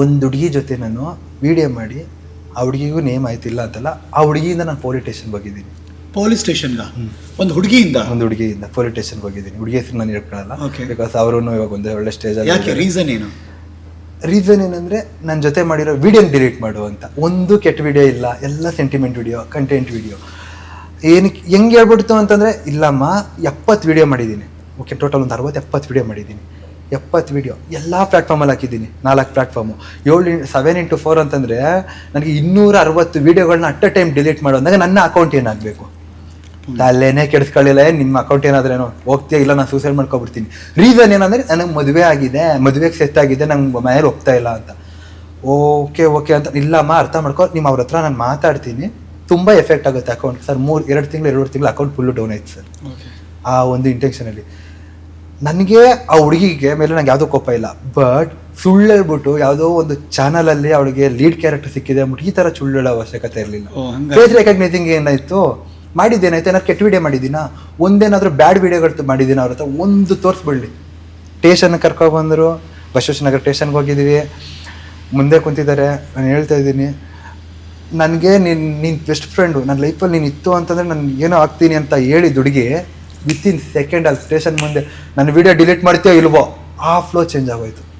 ಒಂದು ಹುಡುಗಿ ಜೊತೆ ನಾನು ವಿಡಿಯೋ ಮಾಡಿ ಆ ಹುಡುಗಿಗೂ ನೇಮ್ ಆಯ್ತಿಲ್ಲ ಅಂತಲ್ಲ ಆ ಹುಡುಗಿಯಿಂದ ನಾನು ಪೊಲೀಸ್ ಸ್ಟೇಷನ್ ಹೋಗಿದ್ದೀನಿ. ಪೊಲೀಸ್ ಸ್ಟೇಷನ್ಗ ಒಂದು ಹುಡುಗಿಯಿಂದ? ಒಂದು ಹುಡುಗಿಯಿಂದ ಪೊಲೀಸ್ ಸ್ಟೇಷನ್ ಹೋಗಿದ್ದೀನಿ. ಹುಡುಗಿ ಹೆಸರು ನಾನು ಹೇಳ್ಕೊಳ್ಳಲ್ಲ. ಬಿಕಾಸ್ ಅವರು ಇವಾಗ ಒಂದು ಒಳ್ಳೆ ಸ್ಟೇಜ್ ಯಾಕೆ? ರೀಸನ್ ಏನು? ರೀಸನ್ ಏನಂದ್ರೆ ನನ್ನ ಜೊತೆ ಮಾಡಿರೋ ವಿಡಿಯೋನ ಡಿಲೀಟ್ ಮಾಡು ಅಂತ. ಒಂದು ಕೆಟ್ಟ ವಿಡಿಯೋ ಇಲ್ಲ ಎಲ್ಲ ಸೆಂಟಿಮೆಂಟ್ ವಿಡಿಯೋ ಕಂಟೆಂಟ್ ವಿಡಿಯೋ ಏನಕ್ಕೆ ಹೆಂಗೆ ಹೇಳ್ಬಿಡ್ತು ಅಂತಂದ್ರೆ ಇಲ್ಲಮ್ಮ ಎಪ್ಪತ್ತು ವಿಡಿಯೋ ಮಾಡಿದ್ದೀನಿ. ಓಕೆ ಟೋಟಲ್ ಒಂದು ಅರವತ್ತು ಎಪ್ಪತ್ತು ವಿಡಿಯೋ ಮಾಡಿದ್ದೀನಿ. ಎಪ್ಪತ್ತು ವಿಡಿಯೋ ಎಲ್ಲ ಪ್ಲ್ಯಾಟ್ಫಾರ್ಮಲ್ಲಿ ಹಾಕಿದ್ದೀನಿ. ನಾಲ್ಕು ಪ್ಲ್ಯಾಟ್ಫಾರ್ಮು ಏಳು ಸೆವೆನ್ ಇಂಟು ಫೋರ್ ಅಂತಂದರೆ ನನಗೆ ಇನ್ನೂರ ಅರವತ್ತು ವೀಡಿಯೋಗಳನ್ನ ಅಟ್ ಅ ಟೈಮ್ ಡಿಲೀಟ್ ಮಾಡೋ ಅಂದಾಗ ನನ್ನ ಅಕೌಂಟ್ ಏನಾಗಬೇಕು? ಅಲ್ಲೇನೇ ಕೆಡಿಸ್ಕೊಳ್ಳಿಲ್ಲ. ಏನು ನಿಮ್ಮ ಅಕೌಂಟ್ ಏನಾದ್ರೇನು? ಹೋಗ್ತೀಯ? ಇಲ್ಲ ನಾನು ಸೂಸೈಡ್ ಮಾಡ್ಕೊಬಿಡ್ತೀನಿ. ರೀಸನ್ ಏನಂದರೆ ನನಗೆ ಮದುವೆ ಆಗಿದೆ. ಮದುವೆಗೆ ಸೆಟ್ ಆಗಿದೆ. ನಂಗೆ ಮನೇಲಿ ಹೋಗ್ತಾ ಇಲ್ಲ ಅಂತ. ಓಕೆ ಓಕೆ ಅಂತ. ಇಲ್ಲಮ್ಮ ಅರ್ಥ ಮಾಡ್ಕೊ. ನಿಮ್ಮ ಅವ್ರ ಹತ್ರ ನಾನು ಮಾತಾಡ್ತೀನಿ. ತುಂಬ ಎಫೆಕ್ಟ್ ಆಗುತ್ತೆ ಅಕೌಂಟ್ ಸರ್ ಮೂರು ಎರಡು ತಿಂಗಳು ಎರಡು ತಿಂಗಳು ಅಕೌಂಟ್ ಫುಲ್ಲು ಡೌನ್ ಆಯ್ತು ಸರ್. ಆ ಒಂದು ಇಂಟೆನ್ಷನಲ್ಲಿ ನನಗೆ ಆ ಹುಡುಗಿಗೆ ಮೇಲೆ ನಂಗೆ ಯಾವುದೋ ಕೋಪ ಇಲ್ಲ. ಬಟ್ ಸುಳ್ಳು ಹೇಳ್ಬಿಟ್ಟು ಯಾವುದೋ ಒಂದು ಚಾನಲಲ್ಲಿ ಅವಳಿಗೆ ಲೀಡ್ ಕ್ಯಾರೆಕ್ಟರ್ ಸಿಕ್ಕಿದೆ ಅಂದ್ಬಿಟ್ಟು ಈ ತರ ಸುಳ್ಳು ಹೇಳೋ ಅವಶ್ಯಕತೆ ಇರಲಿಲ್ಲ? ಫೇಸ್ ರೆಕಗ್ನೈಸಿಂಗ್ ಏನಾಯ್ತು? ಮಾಡಿದ್ದೇನಾಯ್ತು ಏನಾದ್ರು ಕೆಟ್ಟ ವಿಡಿಯೋ ಮಾಡಿದ್ದೀನ? ಒಂದೇನಾದ್ರೂ ಬ್ಯಾಡ್ ವಿಡಿಯೋಗಳು ಮಾಡಿದ್ದೀನ ಅವ್ರ ಹತ್ರ? ಒಂದು ತೋರಿಸ್ಬಿಡ್ಲಿ. ಸ್ಟೇಷನ್ ಕರ್ಕೊಬಂದರು ಬಸವೇಶ್ವರನಗರ ಸ್ಟೇಷನ್ಗೆ ಹೋಗಿದ್ದೀವಿ. ಮುಂದೆ ಕುಂತಿದ್ದಾರೆ. ನಾನು ಹೇಳ್ತಾ ಇದ್ದೀನಿ. ನನಗೆ ನಿನ್ನ ನಿನ್ನ ಬೆಸ್ಟ್ ಫ್ರೆಂಡು ನನ್ನ ಲೈಫಲ್ಲಿ ನೀನು ಇತ್ತು ಅಂತಂದರೆ ನಾನು ಏನೋ ಆಗ್ತೀನಿ ಅಂತ ಹೇಳಿ ದುಡುಗಿ ವಿತಿನ್ ಸೆಕೆಂಡ್ ಅಲ್ಲಿ ಸ್ಟೇಷನ್ ಮುಂದೆ. ನನ್ನ ವಿಡಿಯೋ ಡಿಲೀಟ್ ಮಾಡ್ತೀಯೋ ಇಲ್ವೋ ಆ ಫ್ಲೋ ಚೇಂಜ್ ಆಗೋಯ್ತು.